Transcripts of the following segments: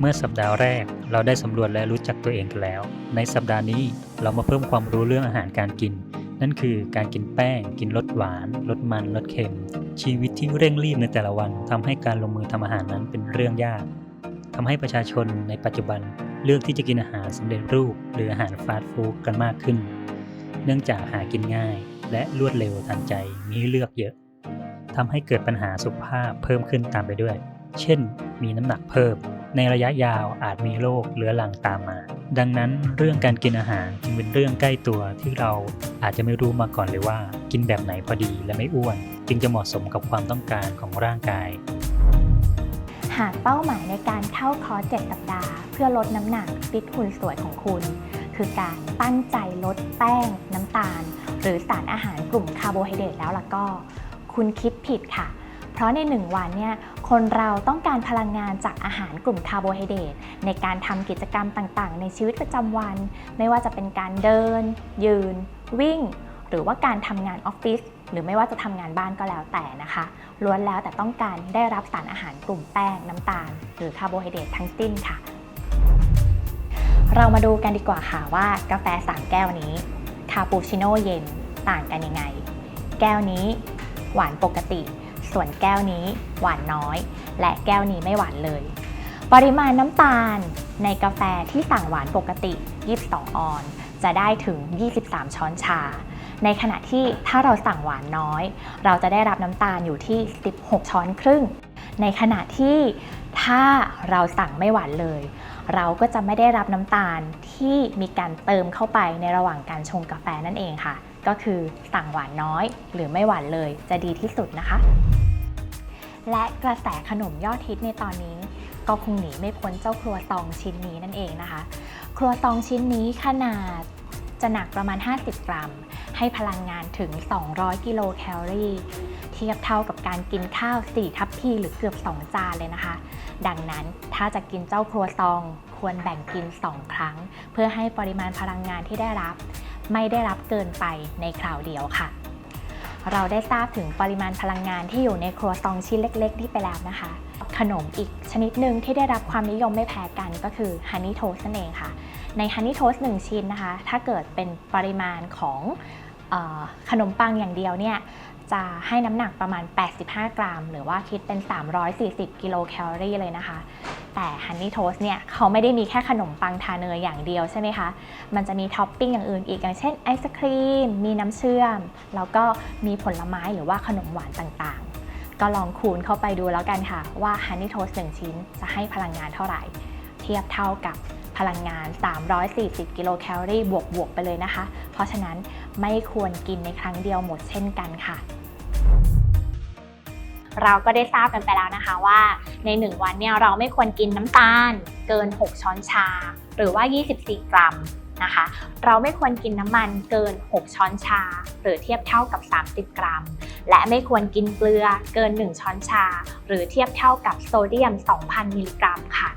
เมื่อสัปดาห์แรกเราได้สำรวจและรู้จักตัวเองกันแล้ว ในสัปดาห์นี้เรามาเพิ่มความรู้เรื่องอาหารการกิน นั่นคือการกินแป้ง กินรสหวานรสมันรสเค็ม ชีวิตที่เร่งรีบในแต่ละวันทำให้การลงมือทำอาหารนั้นเป็นเรื่องยากทำให้ประชาชนในปัจจุบันเลือกที่จะกินอาหารสำเร็จรูป หรืออาหารฟาสต์ฟู้ดกันมากขึ้น เนื่องจากหากินง่าย และรวดเร็วทันใจมีเลือกเยอะทำให้เกิดปัญหาสุขภาพเพิ่มขึ้นตามไปด้วย เช่น มีน้ำหนักเพิ่ม ในระยะยาวอาจมีโรคเรื้อรังตามมา ดังนั้นเรื่องการกินอาหารจึงเป็นเรื่องใกล้ตัวที่เราอาจจะไม่รู้มาก่อนเลยว่า กินแบบไหนพอดีและไม่อ้วน จึงจะเหมาะสมกับความต้องการของร่างกาย หากเป้าหมายในการเข้าคอร์ส7สัปดาห์ เพื่อลดน้ำหนักฟิตหุ่นสวยของคุณ คือการตั้งใจลดแป้ง น้ำตาล หรือสารอาหารกลุ่มคาร์โบไฮเดรตแล้วล่ะก็ คุณคิดผิดค่ะ เพราะใน1วันเนี่ย คนเราต้องการพลังงานจากอาหารกลุ่มคาร์โบไฮเดรตในการทำกิจกรรมต่างๆ ในชีวิตประจำวัน ไม่ว่าจะเป็นการเดิน ยืน วิ่ง หรือว่าการทำงานออฟฟิศหรือไม่ว่าจะทำงานบ้านก็แล้วแต่นะคะล้วนแล้วแต่ต้องการได้รับสารอาหารกลุ่มแป้งน้ำตาล หรือคาร์โบไฮเดรตทั้งสิ้นค่ะ เรามาดูกันดีกว่าค่ะว่ากาแฟ 3 แก้วนี้คาปูชิโน่เย็นต่างกันยังไง แก้วนี้หวานปกติ ส่วนแก้วนี้หวานน้อย และแก้วนี้ไม่หวานเลย ปริมาณน้ำตาลในกาแฟที่สั่งหวานปกติ 22 ออน จะได้ถึง 23 ช้อนชา ในขณะที่ถ้าเราสั่งหวานน้อย เราจะได้รับน้ำตาลอยู่ที่ 16 ช้อนครึ่ง ในขณะที่ถ้าเราสั่งไม่หวานเลย เราก็จะไม่ได้รับน้ำตาลที่มีการเติมเข้าไปในระหว่างการชงกาแฟนั่นเองค่ะ ก็คือสั่งหวานน้อย หรือไม่หวานเลยจะดีที่สุดนะคะ และกระแสขนมยอดฮิตในตอนนี้ ก็คงหนีไม่พ้นเจ้าครัวตองชิ้นนี้นั่นเองนะคะ ครัวตองชิ้นนี้ขนาดจะหนักประมาณ 50 กรัม ให้พลังงานถึง 200 กิโลแคลอรี่ เทียบเท่ากับการกินข้าว 4 ทัพพีหรือเกือบ 2 จานเลยนะคะ ดังนั้นถ้าจะกินเจ้าครัวซอง ควรแบ่งกิน 2 ครั้ง เพื่อให้ปริมาณพลังงานที่ได้รับ ไม่ได้รับเกินไปในคราวเดียวค่ะ เราได้ทราบถึงปริมาณพลังงานที่อยู่ในครัวซองชิ้นเล็ก ๆ ที่ไปแล้วนะคะ ขนมอีกชนิดหนึ่งที่ได้รับความนิยมไม่แพ้กันก็คือฮันนี่โทสนั่นเองค่ะ ในฮันนี่โทสหนึ่งชิ้นนะคะ ถ้าเกิดเป็นปริมาณของออขนมปังอย่างเดียวเนี่ยจะให้น้ำหนักประมาณ 85 กรัม หรือว่าคิดเป็น 340 กิโลแคลอรี่เลยนะคะ แต่ฮันนี่โทสเนี่ยเขาไม่ได้มีแค่ขนมปังทาเนยอย่างเดียวใช่ไหมคะ มันจะมีท็อปปิ้งอย่างอื่นอีกอย่างเช่นไอศครีม มีน้ำเชื่อม แล้วก็มีผลไม้หรือว่าขนมหวานต่างๆ ก็ลองคูณเข้าไปดูแล้วกันค่ะ ว่าฮันนี่โทสหนึ่งชิ้นจะให้พลังงานเท่าไหร่ เทียบเท่ากับพลังงาน 340 กิโลแคลอรี่บวกบวกๆไปเลยนะคะ เพราะฉะนั้นไม่ควรกินในครั้งเดียวหมดเช่นกันค่ะ เราก็ได้ทราบกันไปแล้วนะคะว่าใน 1 วันเนี่ยเราไม่ควรกินน้ำตาล เกิน 6 ช้อนชา หรือว่า 24 กรัมนะคะ เราไม่ควรกินน้ำมันเกิน 6 ช้อนชา หรือเทียบเท่ากับ 30 กรัม และไม่ควรกินเกลือเกิน 1 ช้อนชา หรือเทียบเท่ากับโซเดียม 2,000 มิลลิกรัมค่ะ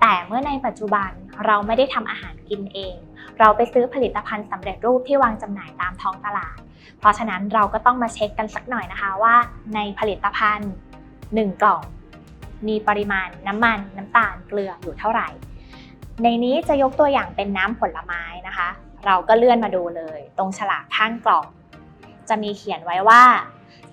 แต่เมื่อในปัจจุบันเราไม่ได้ทำอาหารกินเอง เราไปซื้อผลิตภัณฑ์สำเร็จรูปที่วางจำหน่ายตามท้องตลาด เพราะฉะนั้นเราก็ต้องมาเช็คกันสักหน่อยนะคะว่าในผลิตภัณฑ์ 1 กล่อง มีปริมาณน้ำมัน น้ำตาลเกลืออยู่เท่าไหร่ ในนี้จะยกตัวอย่างเป็นน้ำผลไม้นะคะ เราก็เลื่อนมาดูเลย ตรงฉลากข้างกล่อง จะมีเขียนไว้ว่า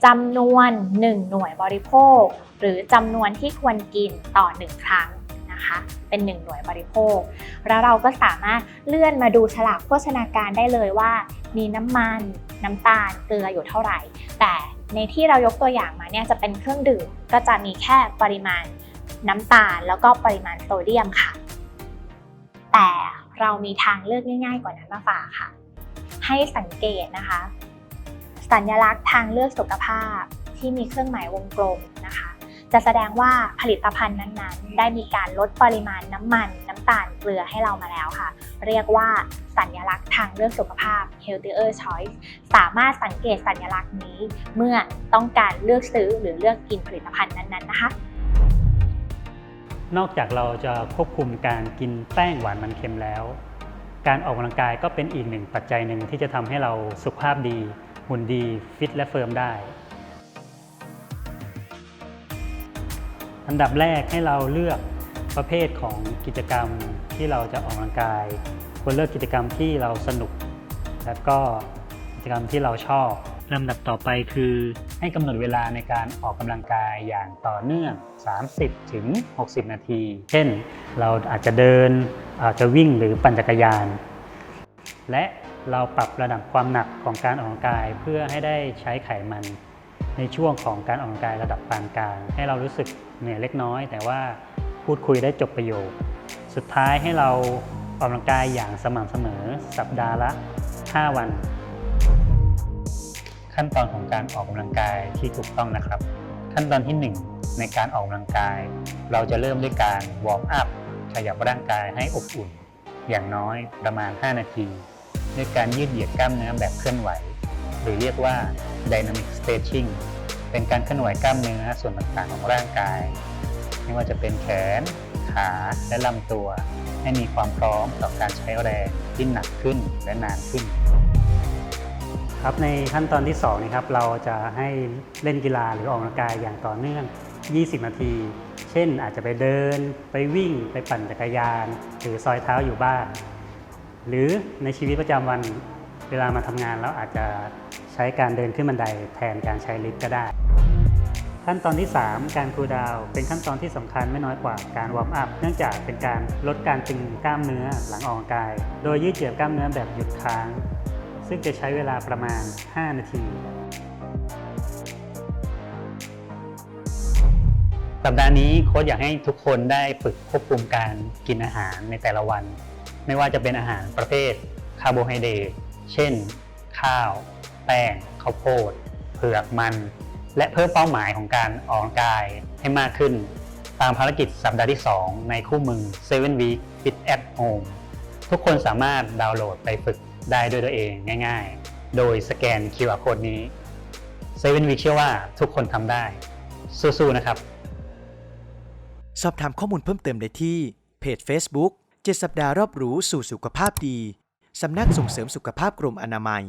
จำนวน 1 หน่วยบริโภค หรือจำนวนที่ควรกินต่อ 1 ครั้ง นะคะ เป็น 1 หน่วยบริโภค แล้วเราก็สามารถเลื่อนมาดูฉลากโภชนาการได้เลยว่า มีน้ำมัน น้ำตาล เกลืออยู่เท่าไหร่ แต่ในที่เรายกตัวอย่างมาเนี่ยจะเป็นเครื่องดื่มก็จะมีแค่ปริมาณน้ำตาล แล้วก็ปริมาณโซเดียมค่ะ แต่เรามีทางเลือกง่าย ๆ กว่านั้นมาฝากค่ะ ให้สังเกตนะคะ สัญลักษณ์ทางเลือกสุขภาพที่มีเครื่องหมายวงกลมนะคะ จะแสดงว่าผลิตภัณฑ์นั้นๆ ได้มีการลดปริมาณน้ำมัน น้ำตาลเกลือให้เรามาแล้วค่ะ เรียกว่าสัญลักษณ์ทางเลือกสุขภาพ healthier choice สามารถสังเกตสัญลักษณ์นี้ เมื่อต้องการเลือกซื้อหรือเลือกกินผลิตภัณฑ์นั้นๆนะคะนอกจากเราจะควบคุมการกินแป้งหวานมันเค็มแล้ว การออกกำลังกายก็เป็นอีกหนึ่งปัจจัยหนึ่งที่จะทำให้เราสุขภาพดี หุ่นดี ฟิตและเฟิร์มได้ อันดับแรกให้เราเลือกประเภทของกิจกรรมที่เราจะออกกำลังกายควรเลือกกิจกรรมที่เราสนุก แล้วก็กิจกรรมที่เราชอบลำดับต่อไปคือให้กำหนดเวลาในการออกกำลังกายอย่างต่อเนื่อง 30 ถึง 60 นาที เช่น เราอาจจะเดินอาจจะวิ่งหรือปั่นจักรยาน และเราปรับระดับความหนักของการออกกำลังกายเพื่อให้ได้ใช้ไขมัน ในช่วงของการออกกำลังกายระดับปานกลางให้เรารู้สึก เหนื่อยเล็กน้อย แต่ว่าพูดคุยได้จบประโยค สุดท้ายให้เราออกกำลังกายอย่างสม่ำเสมอ สัปดาห์ละ 5 วัน ขั้นตอนของการออกกำลังกายที่ถูกต้องนะครับ ขั้นตอนที่ 1 ในการออกกำลังกาย เราจะเริ่มด้วยการวอร์มอัพขยับร่างกายให้อบอุ่น อย่างน้อยประมาณ 5 นาที ด้วยการยืดเหยียดกล้ามเนื้อแบบเคลื่อนไหว หรือเรียกว่า Dynamic Stretching เป็นการเคลื่อนไหวกล้ามเนื้อส่วนต่างๆของร่างกาย ไม่ว่าจะเป็นแขน ขาและลำตัว ให้มีความพร้อมต่อการใช้แรงที่หนักขึ้นและนานขึ้น ครับในขั้นตอนที่2นะครับเราจะให้เล่นกีฬาหรือออกกำลังกายอย่างต่อเนื่อง 20 นาที เช่นอาจจะไปเดิน ไปวิ่ง ไปปั่นจักรยาน หรือซอยเท้าอยู่บ้าน หรือในชีวิตประจำวันเวลามาทำงานแล้วอาจจะ ช้การเดินขึ้นบันไดแทนการใช้ลิฟต์ก็ได้ ขั้นตอนที่ 3 การคูลดาวเป็นขั้นตอนที่สำคัญไม่น้อยกว่าการวอร์มอัพเนื่องจากเป็นการลดการตึงกล้ามเนื้อหลังออกกำลังกาย โดยยืดเหยียดกล้ามเนื้อแบบหยุดค้าง ซึ่งจะใช้เวลาประมาณ 5 นาทีสัปดาห์นี้โค้ชอยากให้ทุกคนได้ฝึกควบคุมการกินอาหารในแต่ละวัน ไม่ว่าจะเป็นอาหารประเภทคาร์โบไฮเดรตเช่น ข้าว แป้งข้าวโพดเผือกมัน และเพิ่มเป้าหมายของการออกกำลังกายให้มากขึ้น ตามภารกิจสัปดาห์ที่ 2 ในคู่มือ 7 Week Fit at Home ทุกคนสามารถดาวน์โหลดไปฝึกได้ด้วยตัวเองง่าย ๆ โดยสแกน QR Code นี้ 7 Week เชื่อว่าทุกคนทำได้ สู้ๆ นะครับ สอบถามข้อมูลเพิ่มเติมได้ที่เพจ Facebook 7 สัปดาห์รอบรู้สู่สุขภาพดี สำนักส่งเสริมสุขภาพกรมอนามัย